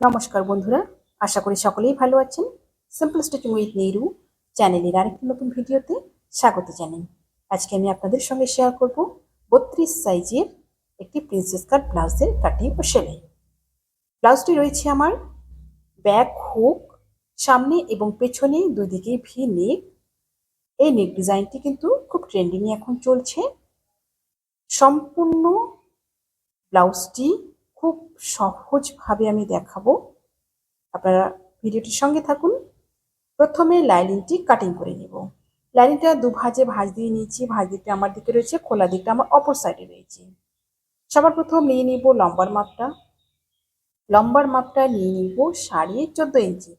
নমস্কার বন্ধুরা, আশা করি সকলেই ভালো আছেন। সিম্পল স্টিচিং উইথ নেহরু চ্যানেলের আরেকটি নতুন ভিডিওতে স্বাগত জানাই। আজকে আমি আপনাদের সঙ্গে শেয়ার করব বত্রিশ সাইজের একটি প্রিন্সেস কাট ব্লাউজের কাটিং ও সেলাই। ব্লাউজটি রয়েছে আমার ব্যাক হুক সামনে এবং পেছনে দুই দিকে ভি নেক এই নেক ডিজাইনটি কিন্তু খুব ট্রেন্ডিংয়ে এখন চলছে। সম্পূর্ণ ব্লাউজটি সহজভাবে আমি দেখাবো। আপনারা ভিডিওটির সঙ্গে থাকুন। প্রথমে লাইনিংটি কাটিং করে নেব। লাইনিংটা দু ভাজে ভাজ দিয়ে নিয়েছি। ভাজ দিকটা আমার দিকে রয়েছে, খোলা দিকটা আমার অপর সাইডে রয়েছে। সবার প্রথম নিয়ে নিব লম্বার মাপটা। লম্বার মাপটা নিয়ে নিব সাড়ে চোদ্দ ইঞ্চি।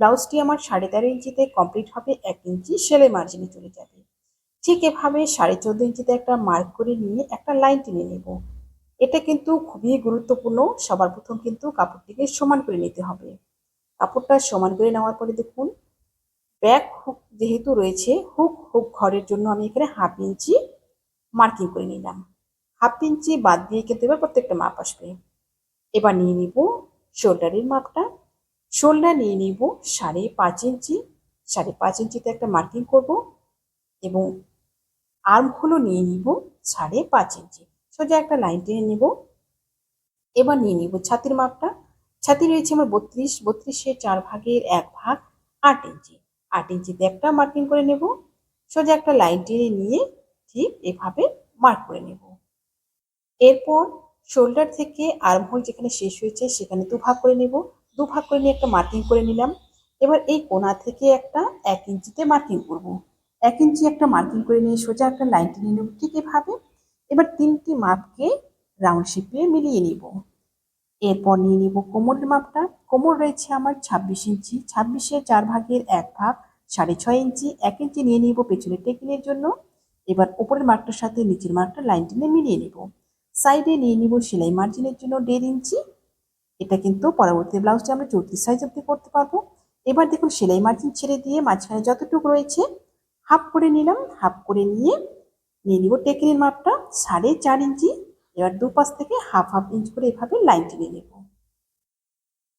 ব্লাউজটি আমার সাড়ে তেরো ইঞ্চিতে কমপ্লিট হবে, এক ইঞ্চি সেলাই মার্জিনে চলে যাবে। ঠিক এভাবে সাড়ে চোদ্দ ইঞ্চিতে একটা মার্ক করে নিয়ে একটা লাইন টেনে নেব। এটা কিন্তু খুবই গুরুত্বপূর্ণ। সবার প্রথম কিন্তু কাপড়টিকে সমান করে নিতে হবে। কাপড়টা সমান করে নেওয়ার পরে দেখুন, ব্যাক হুক যেহেতু রয়েছে, হুক হুক ঘরের জন্য আমি এখানে হাফ ইঞ্চি মার্কিং করে নিলাম। হাফ ইঞ্চি বাদ দিয়ে কিন্তু এবার প্রত্যেকটা মাপ আসবে। এবার নিয়ে নিব শোল্ডারের মাপটা। শোল্ডার নিয়ে নিব সাড়ে পাঁচ ইঞ্চি। সাড়ে পাঁচ ইঞ্চিতে একটা মার্কিং করব এবং আর্মহোলও নিয়ে নিব সাড়ে পাঁচ ইঞ্চি। সোজা একটা লাইন টেনে নেব। এবার নিয়ে নিব ছাতির মাপটা। ছাতি রয়েছে আমার বত্রিশ, বত্রিশে চার ভাগের এক ভাগ আট ইঞ্চি। আট ইঞ্চিতে একটা মার্কিং করে নেব। সোজা একটা লাইন টেনে নিয়ে ঠিক এভাবে মার্ক করে নেব। এরপর শোল্ডার থেকে আর্মহোল যেখানে শেষ হয়েছে সেখানে দু ভাগ করে নেব। দু ভাগ করে নিয়ে একটা মার্কিং করে নিলাম। এবার এই কোনা থেকে একটা এক ইঞ্চিতে মার্কিং করব। এক ইঞ্চি একটা মার্কিং করে নিয়ে সোজা একটা লাইন টেনে নেব ঠিক এভাবে। এবার তিনটি মাপকে রাউন্ড শেপে মিলিয়ে নিব। এরপর নিয়ে নিব কোমরের মাপটা। কোমর রয়েছে আমার ছাব্বিশ ইঞ্চি। ছাব্বিশে চার ভাগের এক ভাগ সাড়ে ছয় ইঞ্চি। এক ইঞ্চি নিয়ে নিব পেছনের টেকিনের জন্য। এবার ওপরের মার্কটার সাথে নিচের মার্কটা লাইন টেনে মিলিয়ে নিব। সাইডে নিয়ে নিব সেলাই মার্জিনের জন্য দেড় ইঞ্চি। এটা কিন্তু পরবর্তী ব্লাউজটা আমরা চৌত্রিশ সাইজ অব্দি করতে পারব। এবার দেখুন সেলাই মার্জিন ছেড়ে দিয়ে মাঝখানে যতটুকু রয়েছে হাফ করে নিলাম। হাফ করে নিয়ে নিয়ে নিব টেকিনের মাপটা সাড়ে চার ইঞ্চি, এবার দুপাশ থেকে হাফ হাফ ইঞ্চ করে এভাবে লাইন টেনে নেব।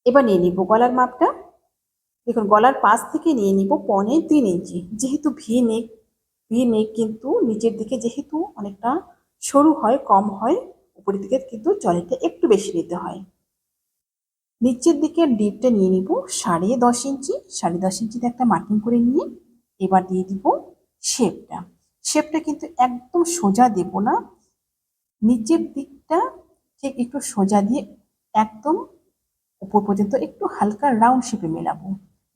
এবার নিয়ে নিব গলার মাপটা। দেখুন, গলার পাশ থেকে নিয়ে নিব পনে তিন ইঞ্চি। যেহেতু ভি নেক ভি নেক কিন্তু নিচের দিকে যেহেতু অনেকটা সরু হয়, কম হয়, উপরের দিকে কিন্তু জলেটা একটু বেশি নিতে হয়। নিচের দিকে ডিপটা নিয়ে নিব সাড়ে দশ ইঞ্চি। সাড়ে দশ ইঞ্চিতে একটা মার্কিং করে নিয়ে এবার দিয়ে দিব শেপটা। শেপটা কিন্তু একদম সোজা দেব না। নিচের দিকটা ঠিক একটু সোজা দিয়ে একদম উপর পর্যন্ত একটু হালকা রাউন্ড শেপে মেলাবো।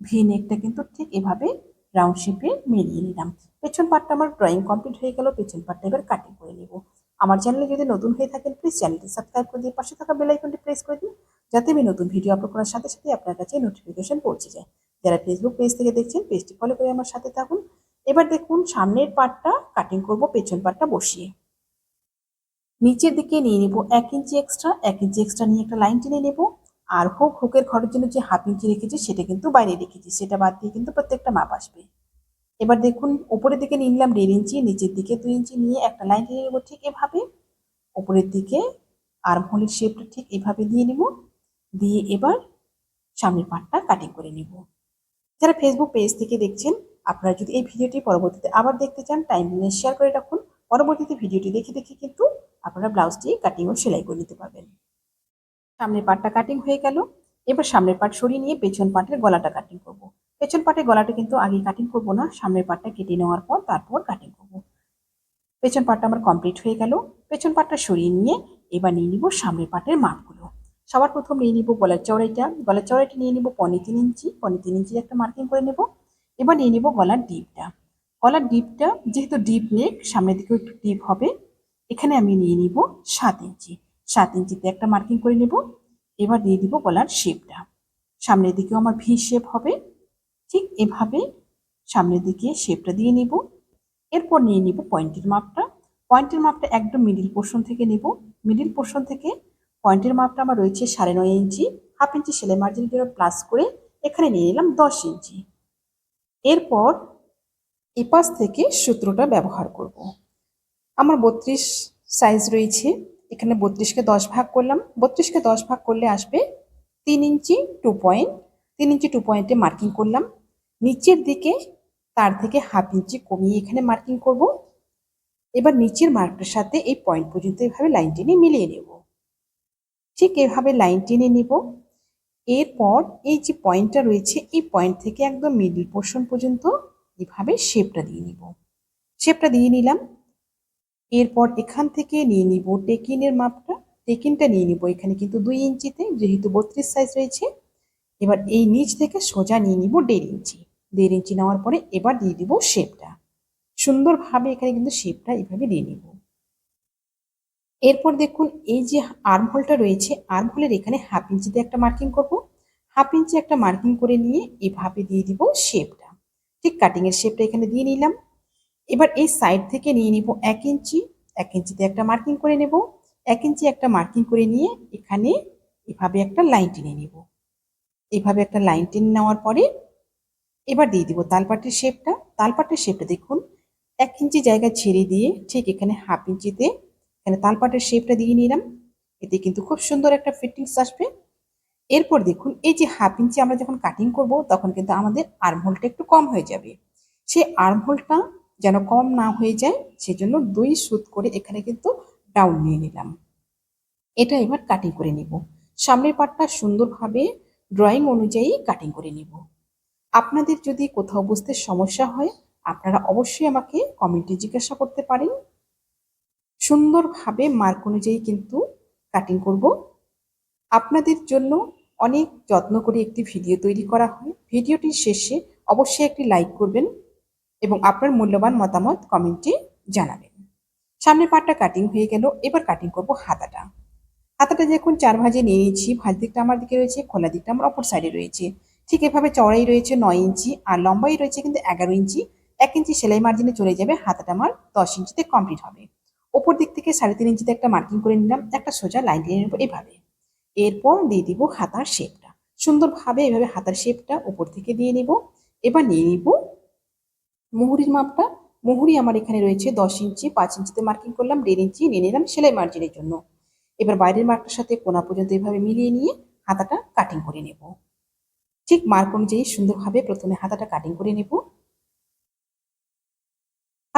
ভি নেকটা কিন্তু ঠিক এভাবে রাউন্ড শেপে মিলিয়ে নিলাম। পেছন পাটটা আমার ড্রয়িং কমপ্লিট হয়ে গেল, পেছন পাটটা এবার কাটিং করে নেব। আমার চ্যানেলে যদি নতুন হয়ে থাকেন, প্লিজ চ্যানেলটি সাবস্ক্রাইব করে দিয়ে পাশে থাকা বেল আইকনটি প্রেস করে দিন, যাতে আমি নতুন ভিডিও আপলোড করার সাথে সাথে আপনার কাছে নোটিফিকেশন পৌঁছে যায়। যারা ফেসবুক পেজ থেকে দেখছেন পেজটি ফলো করে আমার সাথে থাকুন। এবার দেখুন সামনের পাটটা কাটিং করব, পেছন পাটটা বসিয়ে। নিচের দিকে নিয়ে নেব এক ইঞ্চি এক্সট্রা এক ইঞ্চি এক্সট্রা নিয়ে একটা লাইন টেনে নেব। আর হোক, হোকের ঘরের জন্য যে হাফ ইঞ্চি রেখেছি, সেটা কিন্তু বাইরে রেখেছি, সেটা বাদ দিয়ে কিন্তু প্রত্যেকটা মাপ আসবে। এবার দেখুন, উপরের দিকে নিয়ে নিলাম দেড় ইঞ্চি নিচের দিকে দুই ইঞ্চি নিয়ে একটা লাইন টেনে নেব ঠিক এভাবে। উপরের দিকে আর্ম হোলের শেপটা ঠিক এভাবে দিয়ে নেব। দিয়ে এবার সামনের পাটটা কাটিং করে নেব। যারা ফেসবুক পেজ থেকে দেখছেন আপনারা যদি এই ভিডিওটি পরবর্তীতে আবার দেখতে চান টাইম নিয়ে শেয়ার করে রাখুন। পরবর্তীতে ভিডিওটি দেখে দেখে কিন্তু আপনারা ব্লাউজটি কাটিং ও সেলাই করে নিতে পারবেন। সামনের পাটটা কাটিং হয়ে গেল। এবার সামনের পাট সরিয়ে নিয়ে পেছন পাটের গলাটা কাটিং করব। পেছন পাটের গলাটা কিন্তু আগে কাটিং করব না, সামনের পাটটা কেটে নেওয়ার পর তারপর কাটিং করব। পেছন পাটটা আমার কমপ্লিট হয়ে গেল। পেছন পাটটা সরিয়ে নিয়ে এবার নিয়ে নিব সামনের পাটের মাপগুলো। সবার প্রথম নিয়ে নিব গলার চওড়াইটা। গলার চওড়াইটা নিয়ে নিব পনে তিন ইঞ্চি। পনে তিন ইঞ্চি একটা মার্কিং করে নেব। এবার নিয়ে নিব গলার ডিপটা গলার ডিপটা যেহেতু ডিপ নেক সামনের দিকেও একটু ডিপ হবে। এখানে আমি নিয়ে নিব সাত ইঞ্চি। সাত ইঞ্চিতে একটা মার্কিং করে নেব। এবার দিয়ে দিব গলার শেপটা সামনের দিকেও আমার ভি শেপ হবে। ঠিক এভাবে সামনের দিকে শেপটা দিয়ে নিব। এরপর নিয়ে নিব পয়েন্টের মাপটা। পয়েন্টের মাপটা একদম মিডিল পোর্শন থেকে নেব। মিডিল পোর্শন থেকে পয়েন্টের মাপটা আমার রয়েছে সাড়ে নয় ইঞ্চি। হাফ ইঞ্চি সেলাই মার্জিনের জন্য প্লাস করে এখানে নিয়ে নিলাম দশ ইঞ্চি। এরপর এপাশ থেকে সূত্রটা ব্যবহার করব। আমার বত্রিশ সাইজ রয়েছে, এখানে বত্রিশকে দশ ভাগ করলাম। বত্রিশকে দশ ভাগ করলে আসবে তিন ইঞ্চি টু পয়েন্ট তিন ইঞ্চি টু পয়েন্টে মার্কিং করলাম। নিচের দিকে তার থেকে হাফ ইঞ্চি কমিয়ে এখানে মার্কিং করব। এবার নিচের মার্কটার সাথে এই পয়েন্ট পর্যন্ত এভাবে লাইন টেনে মিলিয়ে নেব। ঠিক এভাবে লাইন টেনে নিব। এরপর এই যে পয়েন্টটা রয়েছে, এই পয়েন্ট থেকে একদম মিডিল পোর্শন পর্যন্ত এভাবে শেপটা দিয়ে নিব। শেপটা দিয়ে নিলাম। এরপর এখান থেকে নিয়ে নিব টেকিনের মাপটা। টেকিনটা নিয়ে নিব এখানে কিন্তু দুই ইঞ্চিতে, যেহেতু বত্রিশ সাইজ রয়েছে। এবার এই নিচ থেকে সোজা নিয়ে নিব দেড় ইঞ্চি। দেড় ইঞ্চি নেওয়ার পরে এবার দিয়ে দিব শেপটা সুন্দরভাবে এখানে কিন্তু শেপটা এভাবে দিয়ে নিব। এরপর দেখুন, এই যে আর্মহোলটা রয়েছে, আর্মহোলের এখানে হাফ ইঞ্চিতে একটা মার্কিং করব। হাফ ইঞ্চি একটা মার্কিং করে নিয়ে এভাবে দিয়ে দিব শেপটা। ঠিক কাটিংয়ের শেপটা এখানে দিয়ে নিলাম। এবার এই সাইড থেকে নিয়ে নিব এক ইঞ্চি। এক ইঞ্চিতে একটা মার্কিং করে নেব। এক ইঞ্চি একটা মার্কিং করে নিয়ে এখানে এভাবে একটা লাইন টেনে নেব। এভাবে একটা লাইন টেনে নেওয়ার পরে এবার দিয়ে দিব তালপাটের শেপটা। তালপাটের শেপটা দেখুন, এক ইঞ্চি জায়গা ছেড়ে দিয়ে ঠিক এখানে হাফ ইঞ্চিতে এখানে তালপাটের শেপটা দিয়ে নিলাম। এতে কিন্তু খুব সুন্দর একটা ফিটিংস আসবে। এরপর দেখুন, এই যে হাফ ইঞ্চি আমরা যখন কাটিং করব, তখন কিন্তু আমাদের আর্মহোলটা একটু কম হয়ে যাবে। সেই আর্মহোলটা যেন কম না হয়ে যায়, সেজন্য দুই সুত করে এখানে কিন্তু ডাউন নিয়ে নিলাম। এটা এবার কাটিং করে নিব। সামনের পাটটা সুন্দরভাবে ড্রয়িং অনুযায়ী কাটিং করে নিব। আপনাদের যদি কোথাও বুঝতে সমস্যা হয়, আপনারা অবশ্যই আমাকে কমেন্টে জিজ্ঞাসা করতে পারেন। সুন্দরভাবে মার্ক অনুযায়ী কিন্তু কাটিং করব। আপনাদের জন্য অনেক যত্ন করে একটি ভিডিও তৈরি করা হয়। ভিডিওটির শেষে অবশ্যই একটি লাইক করবেন এবং আপনার মূল্যবান মতামত কমেন্টে জানাবেন। সামনের পাটটা কাটিং হয়ে গেল, এবার কাটিং করব হাতাটা। হাতাটা যখন চার ভাজে নিয়ে নিয়েছি, ভাজ দিকটা আমার দিকে রয়েছে, খোলা দিকটা আমার অপর সাইডে রয়েছে। ঠিক এভাবে চড়াই রয়েছে, নয় ইঞ্চি আর লম্বাই রয়েছে কিন্তু এগারো ইঞ্চি। এক ইঞ্চি সেলাই মার্জিনে চলে যাবে, হাতাটা আমার দশ ইঞ্চিতে কমপ্লিট হবে। ওপর দিক থেকে সাড়ে তিন ইঞ্চিতে একটা মার্কিং করে নিলাম, একটা সোজা লাইন দিয়ে নেব এভাবে। এরপর দিয়ে দিব হাতার শেপটা সুন্দরভাবে এভাবে হাতার শেপটা উপর থেকে দিয়ে নিব। এবার নিয়ে নিব মুহুরির মাপটা। মুহুরি আমার এখানে রয়েছে দশ ইঞ্চি, পাঁচ ইঞ্চিতে মার্কিং করলাম, দেড় ইঞ্চি নিয়ে নিলাম সেলাই মার্জিনের জন্য। এবার বাইরের মার্কটার সাথে কোনা পর্যন্ত এভাবে মিলিয়ে নিয়ে হাতাটা কাটিং করে নেব। ঠিক মার্ক অনুযায়ী সুন্দরভাবে প্রথমে হাতাটা কাটিং করে নেব।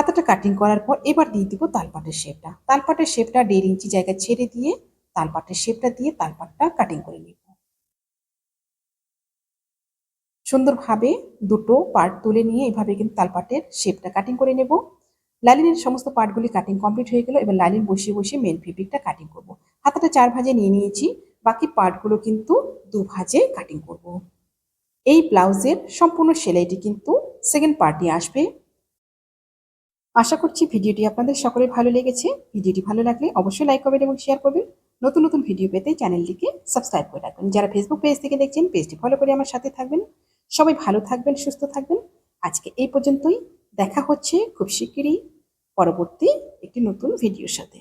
হাতাটা কাটিং করার পর এবার দিয়ে দিব তালপাটের শেপটা তালপাটের শেপটা দেড় ইঞ্চি জায়গা ছেড়ে দিয়ে, তালপাটের শেপটা দিয়ে তালপাটটা কাটিং করে নেব। সুন্দরভাবে দুটো পার্ট তুলে নিয়ে এভাবে কিন্তু তালপাটের শেপটা কাটিং করে নেব। লালিনের সমস্ত পার্টগুলি কাটিং কমপ্লিট হয়ে গেল, এবার লালিন বসিয়ে বসিয়ে মেন ফেব্রিকটা কাটিং করব। হাতাটা চার ভাজে নিয়ে নিয়েছি, বাকি পার্টগুলো কিন্তু দু ভাজে কাটিং করব। এই ব্লাউজের সম্পূর্ণ সেলাইটি কিন্তু সেকেন্ড পার্টে আসবে। আশা করছি ভিডিওটি আপনাদের সকলে ভালো লেগেছে। ভিডিওটি ভালো লাগলে অবশ্যই লাইক করবেন এবং শেয়ার করবেন। নতুন নতুন ভিডিও পেতে চ্যানেলটিকে সাবস্ক্রাইব করে রাখবেন। যারা ফেসবুক পেজ থেকে দেখছেন পেজটি ফলো করে আমার সাথে থাকবেন। সবাই ভালো থাকবেন, সুস্থ থাকবেন। আজকে এই পর্যন্তই। দেখা হচ্ছে খুব শিগগিরই পরবর্তী একটি নতুন ভিডিওর সাথে।